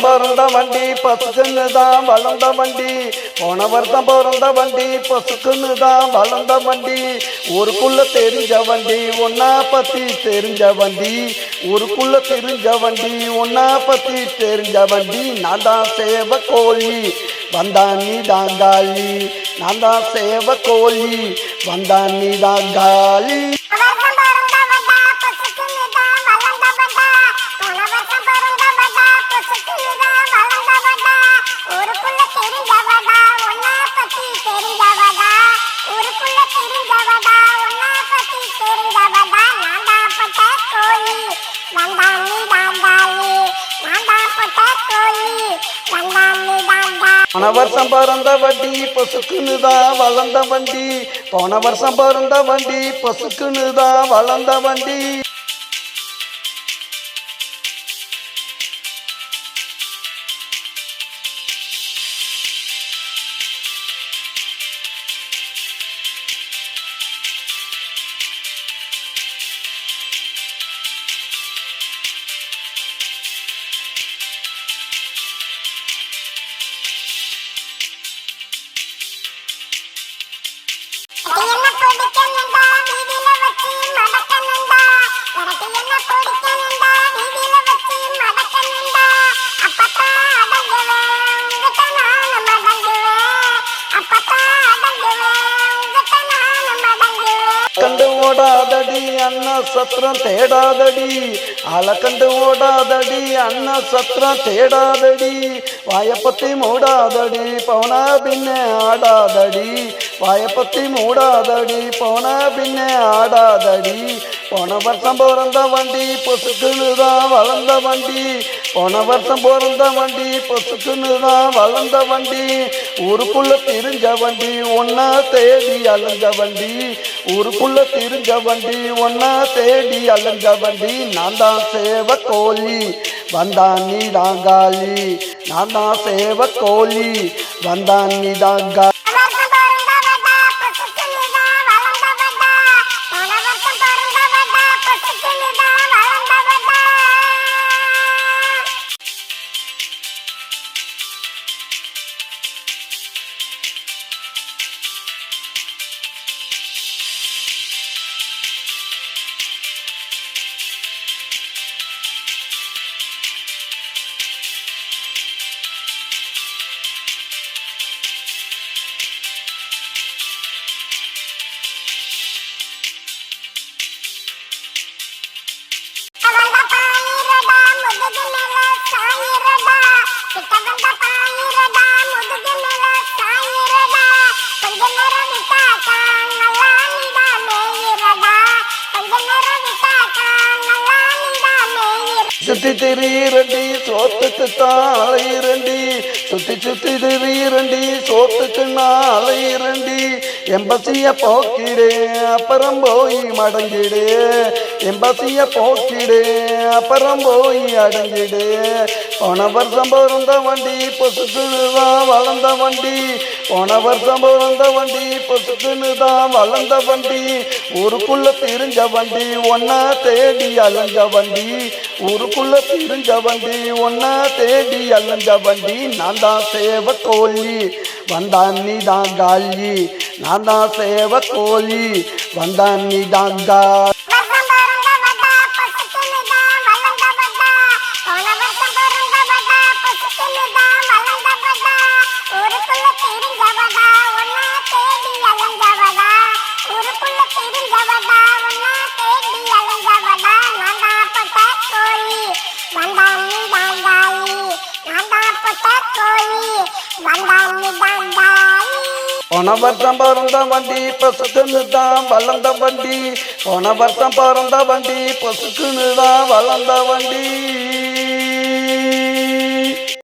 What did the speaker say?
பிறந்த வண்டி பசுக்குன்னு தான் வளர்ந்த வண்டி. போன வருஷம் பிறந்த வண்டி பசுக்குன்னு தான் வளர்ந்த வண்டி. ஊருக்குள்ள தெரிஞ்ச வண்டி ஒன்னா பத்தி தெரிஞ்ச வண்டி. ஊருக்குள்ள தெரிஞ்ச வண்டி ஒன்னா பத்தி தெரிஞ்ச வண்டி. நான் தான் சேவ கோழி வந்தான் நீ தான் காலி நான் தான் சேவ கோழி வந்தான் நீ தான் காலி போன வருஷம் பிறந்த வண்டி பசுக்குன்னு தான் வளர்ந்த வண்டி. போன வருஷம் பிறந்த வண்டி பசுக்குன்னு தான் வளர்ந்த வண்டி. ஓடாதடி அண்ணா சத்திரம் தேடாதடி. அலக்கண்டு ஓடாதடி அண்ணா சத்திரம் தேடாதடி. வாயப்பத்தி மூடாதடி பவனா பின்னே ஆடாதடி. வாயப்பத்தி மூடாதடி போன பின்னே ஆடாதடி. போன வருஷம் பிறந்த வண்டி பொசுக்குன்னு தான் வளர்ந்த வண்டி. போன வருஷம் பிறந்த வண்டி பொசுக்குன்னு தான் வளர்ந்த வண்டி ஊருக்குள்ள திரிஞ்ச வண்டி ஒன்னா தேடி அலைஞ்ச வண்டி ஊருக்குள்ள திரிஞ்ச வண்டி ஒன்னா தேடி அலைஞ்ச வண்டி நான் தான் சேவ கோழி வந்தான் நீ தான் காலி நான் தான் சேவ கோழி வந்தான் நீ தான் சுத்தி திரியரண்டி சோத்துக்கு தாளையிரண்டி சுத்தி சுத்தி திரியரண்டி சோத்துக்கு நாளையிரண்டி எம்பசிய போக்கிடு அப்புறம் போய் மடங்கிடு. எம்பசிய போக்கிடு அப்புறம் போய் அடங்கிடு. போன வருஷம் பிறந்த வண்டி பொசுக்குன்னு தான் வளர்ந்த வண்டி. போன வருஷம் பிறந்த வண்டி பொசுக்குன்னு தான் வளர்ந்த வண்டி. ஊருக்குள்ள திரிஞ்ச வண்டி ஒன்னா தேடி அலைஞ்ச வண்டி. ஊருக்குள்ள திரிஞ்ச வண்டி ஒன்னா தேடி அலைஞ்ச வண்டி. நான் தான் சேவ கோழி வந்தான் நீ தான் காலி. நான் தான் சேவ கோழி வந்தான் நீ தான் காலி போன வருஷம் பிறந்த வண்டி பசுக்குன்னு தான் வளர்ந்த வண்டி. போன வருஷம் பிறந்த வண்டி பசுக்குன்னு தான் வளர்ந்த வண்டி.